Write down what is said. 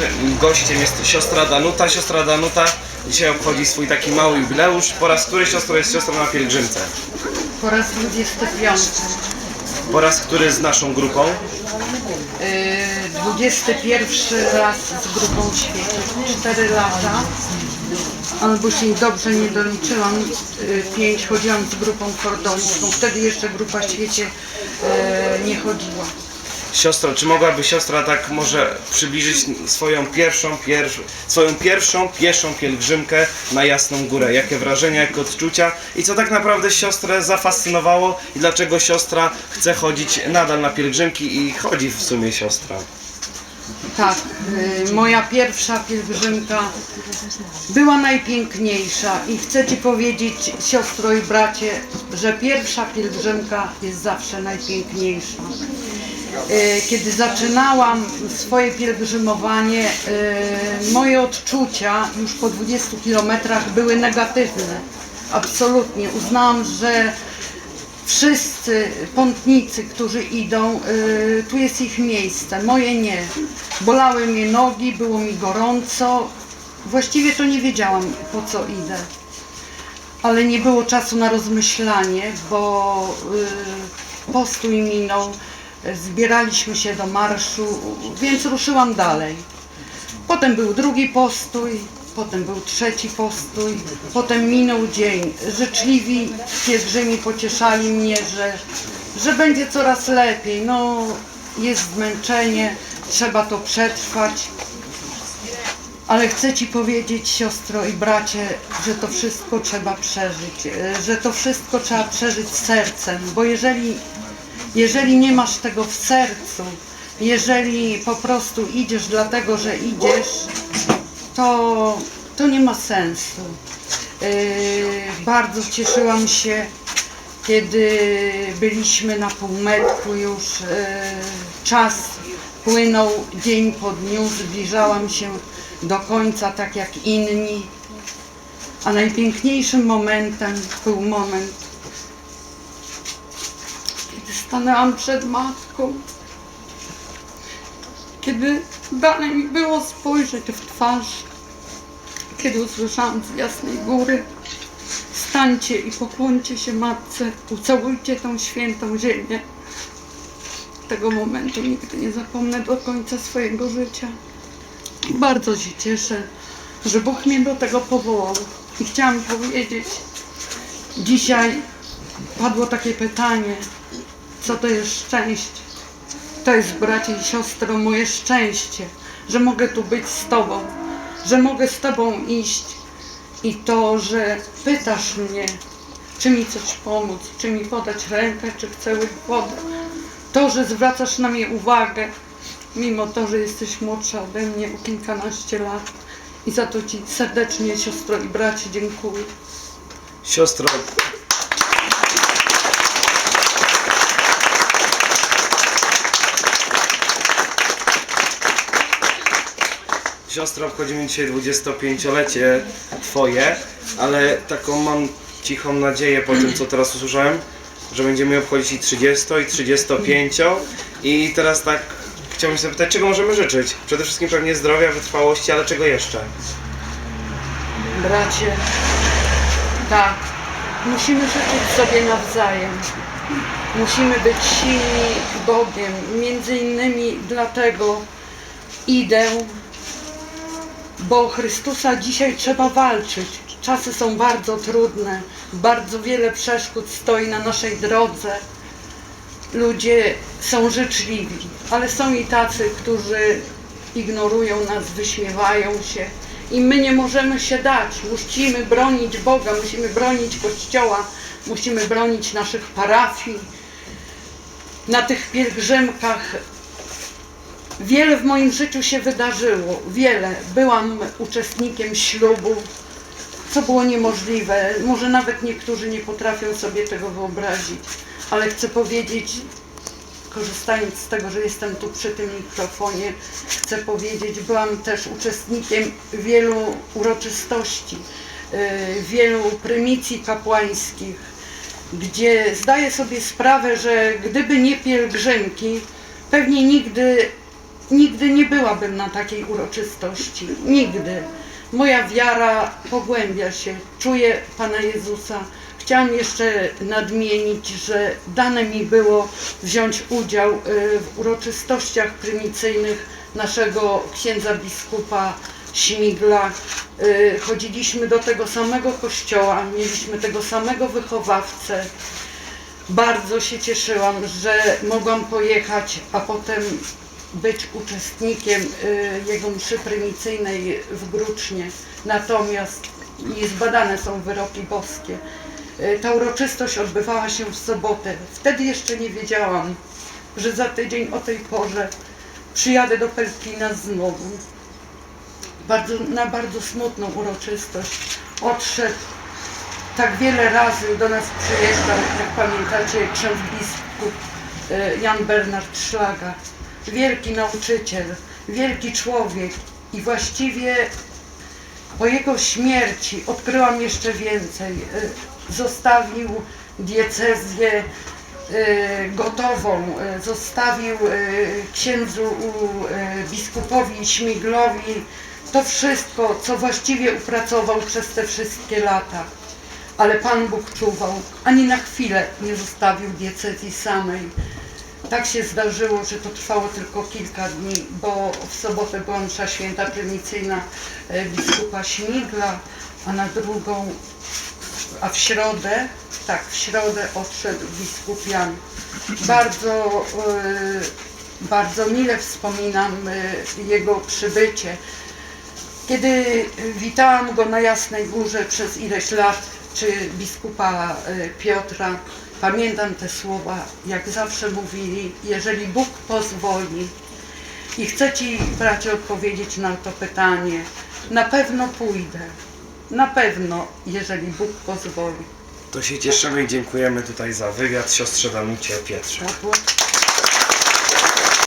naszym gościem jest siostra Danuta. Siostra Danuta dzisiaj obchodzi swój taki mały jubileusz. Po raz który siostro jest siostrą na pielgrzymce? Po raz 25. Po raz który z naszą grupą? Yy, 21 raz z grupą świecie. 4 lata. Albo się dobrze nie doliczyłam. 5 chodziłam z grupą kordońską. Wtedy jeszcze grupa świecie yy, nie chodziła. Siostro, czy mogłaby siostra tak może przybliżyć swoją pierwszą, pierw, swoją pierwszą pieszą pielgrzymkę na Jasną Górę? Jakie wrażenia, jakie odczucia i co tak naprawdę siostrę zafascynowało i dlaczego siostra chce chodzić nadal na pielgrzymki i chodzi w sumie siostra? Tak, y, moja pierwsza pielgrzymka była najpiękniejsza i chcę Ci powiedzieć, siostro i bracie, że pierwsza pielgrzymka jest zawsze najpiękniejsza. Y, Kiedy zaczynałam swoje pielgrzymowanie, y, moje odczucia już po 20 kilometrach były negatywne. Absolutnie. Uznałam, że wszyscy pątnicy, którzy idą, y, tu jest ich miejsce, moje nie. Bolały mnie nogi, było mi gorąco. Właściwie to nie wiedziałam po co idę. Ale nie było czasu na rozmyślanie, bo postój minął, zbieraliśmy się do marszu, więc ruszyłam dalej. Potem był drugi postój, potem był trzeci postój, potem minął dzień. Życzliwi pielgrzymi pocieszali mnie, że, że będzie coraz lepiej. No, jest zmęczenie, trzeba to przetrwać. Ale chcę Ci powiedzieć, siostro i bracie, że to wszystko trzeba przeżyć, że to wszystko trzeba przeżyć sercem, bo jeżeli, jeżeli nie masz tego w sercu, jeżeli po prostu idziesz dlatego, że idziesz, to, to nie ma sensu. Yy, bardzo cieszyłam się, kiedy byliśmy na półmetku już. Yy, czas płynął dzień po dniu, zbliżałam się do końca tak jak inni. A najpiękniejszym momentem był moment, stanęłam przed matką kiedy dane mi było spojrzeć w twarz, kiedy usłyszałam z jasnej góry, stańcie i pokłoncie się Matce, ucałujcie tą świętą ziemię. Tego momentu nigdy nie zapomnę do końca swojego życia. Bardzo się cieszę, że Bóg mnie do tego powołał. I chciałam powiedzieć, dzisiaj padło takie pytanie, co to jest szczęście? To jest, bracie i siostro, moje szczęście, że mogę tu być z Tobą, że mogę z Tobą iść i to, że pytasz mnie, czy mi coś pomóc, czy mi podać rękę, czy chcę wody. To, że zwracasz na mnie uwagę, mimo to, że jesteś młodsza ode mnie o kilkanaście lat. I za to Ci serdecznie, siostro i bracie, dziękuję. Siostro, Siostro, obchodzimy dzisiaj 25-lecie Twoje, ale taką mam cichą nadzieję po tym, co teraz usłyszałem, że będziemy obchodzić i 30 i 35 i teraz tak chciałbym się zapytać, czego możemy życzyć? Przede wszystkim pewnie zdrowia, wytrwałości, ale czego jeszcze? Bracie, tak, musimy życzyć sobie nawzajem. Musimy być silni Bogiem. Między innymi dlatego idę, bo o Chrystusa dzisiaj trzeba walczyć. Czasy są bardzo trudne, bardzo wiele przeszkód stoi na naszej drodze. Ludzie są życzliwi, ale są i tacy, którzy ignorują nas, wyśmiewają się. I my nie możemy się dać. Musimy bronić Boga, musimy bronić Kościoła, musimy bronić naszych parafii. Na tych pielgrzymkach wiele w moim życiu się wydarzyło. Wiele. Byłam uczestnikiem ślubu, co było niemożliwe. Może nawet niektórzy nie potrafią sobie tego wyobrazić, ale chcę powiedzieć, korzystając z tego, że jestem tu przy tym mikrofonie, chcę powiedzieć, byłam też uczestnikiem wielu uroczystości, y, wielu prymicji kapłańskich, gdzie zdaję sobie sprawę, że gdyby nie pielgrzymki, pewnie nigdy nigdy nie byłabym na takiej uroczystości. Nigdy. Moja wiara pogłębia się. Czuję Pana Jezusa. Chciałam jeszcze nadmienić, że dane mi było wziąć udział y, w uroczystościach prymicyjnych naszego księdza biskupa Śmigla. Y, Chodziliśmy do tego samego kościoła, mieliśmy tego samego wychowawcę. Bardzo się cieszyłam, że mogłam pojechać, a potem być uczestnikiem y, jego mszy prymicyjnej w Grucznie. Natomiast niezbadane są wyroki boskie. Y, Ta uroczystość odbywała się w sobotę. Wtedy jeszcze nie wiedziałam, że za tydzień o tej porze przyjadę do Pelkina znowu. Bardzo, na bardzo smutną uroczystość. Odszedł tak wiele razy do nas przyjeżdżał, jak pamiętacie, ksiądz biskup e, Jan Bernard Szlaga. Wielki nauczyciel, wielki człowiek i właściwie po jego śmierci odkryłam jeszcze więcej. E, Zostawił diecezję e, gotową, e, zostawił księdzu biskupowi Śmiglowi to wszystko, co właściwie upracował przez te wszystkie lata. Ale Pan Bóg czuwał, ani na chwilę nie zostawił diecezji samej. Tak się zdarzyło, że to trwało tylko kilka dni, bo w sobotę była msza święta prymicyjna e, biskupa Śmigla, a na drugą, a w środę, tak, w środę odszedł biskup Jan. Bardzo, e, bardzo mile wspominam e, jego przybycie. Kiedy witałam go na Jasnej Górze przez ileś lat, czy biskupa Piotra, pamiętam te słowa, jak zawsze mówili, jeżeli Bóg pozwoli. I chcę Ci, bracie, odpowiedzieć na to pytanie. Na pewno pójdę. Na pewno, jeżeli Bóg pozwoli. To się cieszymy i dziękujemy tutaj za wywiad siostrze Danucie Pietrze. Tak,